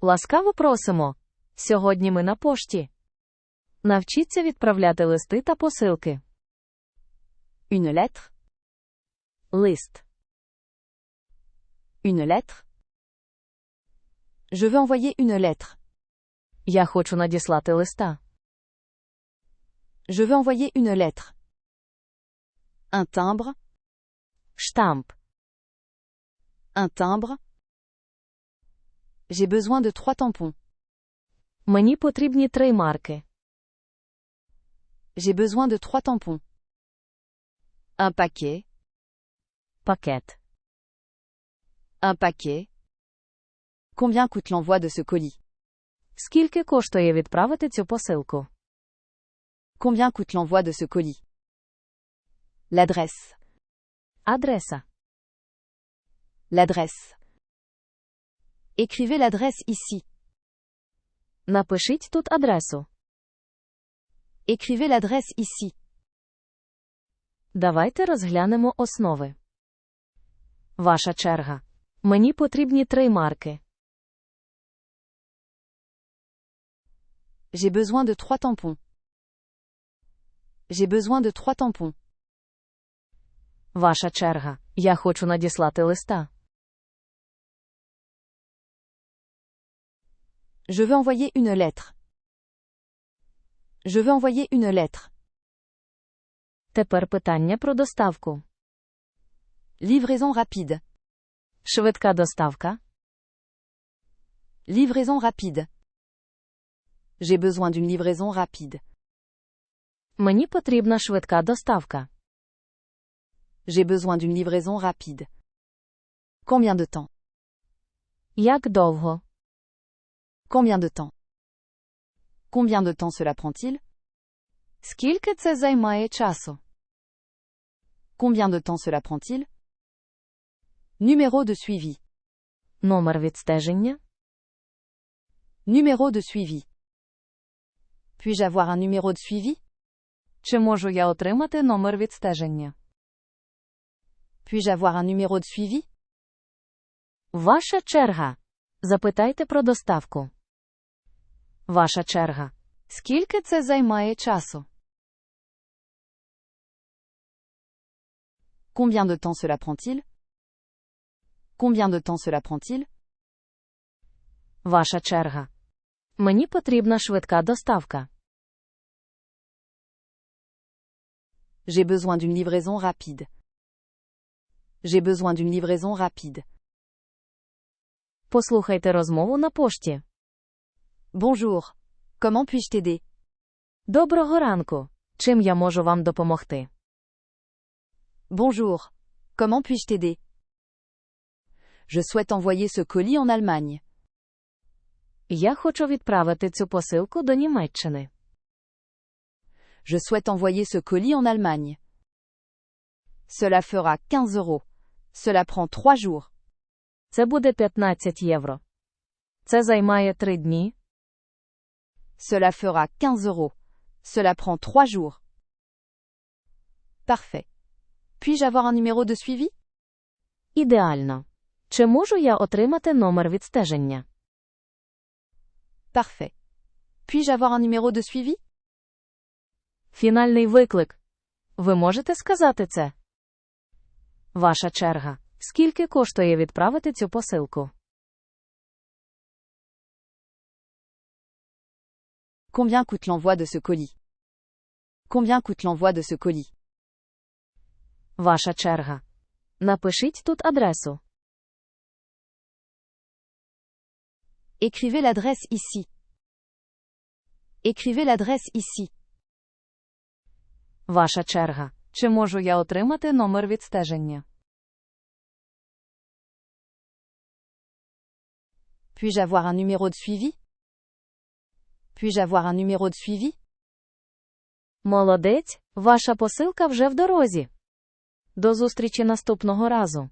Ласкаво просимо. Сьогодні ми на пошті. Навчіться відправляти листи та посилки. Une lettre. Лист. Une lettre. Je veux envoyer une lettre. Я хочу надіслати листа. Je veux envoyer une lettre. Un timbre. Штамп. Un timbre. J'ai besoin de trois tampons. Мені потрібні три марки. J'ai besoin de trois tampons. Un paquet. Пакет. Un paquet. Combien coûte l'envoi de ce colis Скільки коштує відправити цю посилку? Combien coûte l'envoi de ce colis L'adresse. Адреса. L'adresse. Écrivez l'adresse ici. Напишіть тут адресу. Écrivez l'adresse ici. Давайте розглянемо основи. Ваша черга. Мені потрібні три марки. J'ai besoin de trois tampons. J'ai besoin de trois tampons. Ваша черга. Я хочу надіслати листа. Je veux envoyer une lettre. Je veux envoyer une lettre. Тепер питання про доставку. Livraison rapide. Швидка доставка. Livraison rapide. J'ai besoin d'une livraison rapide. Мені потрібна швидка доставка. J'ai besoin d'une livraison rapide. Combien de temps Як довго? Combien de temps Combien de temps cela prend-il Скільки це займає часу? Combien de temps cela prend-il Numéro de suivi. Номер відстеження. Numéro de suivi. Puis-je avoir un numéro de suivi Чи можу я отримати номер відстеження? Puis-je avoir un numéro de suivi Ваша черга. Запитайте про доставку. Ваша черга. Скільки це займає часу? Combien de temps cela prend-il Combien de temps cela prend-il Ваша черга. Мені потрібна швидка доставка. J'ai besoin d'une livraison rapide. J'ai besoin d'une livraison rapide. Послухайте розмову на пошті. Bonjour. Comment puis-je t'aider Доброго ранку. Чим я можу вам допомогти? Bonjour. Comment puis-je t'aider Je souhaite envoyer ce colis en Allemagne. Я хочу відправити цю посилку до Німеччини. Je souhaite envoyer ce colis en Allemagne. Cela fera 15 euros. Cela prend 3 jours. Це буде 15 євро. Це займає 3 дні. Cela fera 15 euros. Cela prend 3 jours. Parfait. Puis-je avoir un numéro de suivi Ідеально. Чи можу я отримати номер відстеження? Parfait. Puis-je avoir un numéro de suivi Фінальний виклик. Ви можете сказати це? Ваша черга. Скільки коштує відправити цю посилку? Combien coûte l'envoi de ce colis Combien coûte l'envoi de ce colis Ваша черга. Напишіть тут адресу. Écrivez l'adresse ici. Écrivez l'adresse ici. Ваша черга. Чи можу я отримати номер відстеження? Puis-je avoir un numéro de suivi Puis-je avoir un numéro de suivi Молодець, ваша посилка вже в дорозі. До зустрічі наступного разу.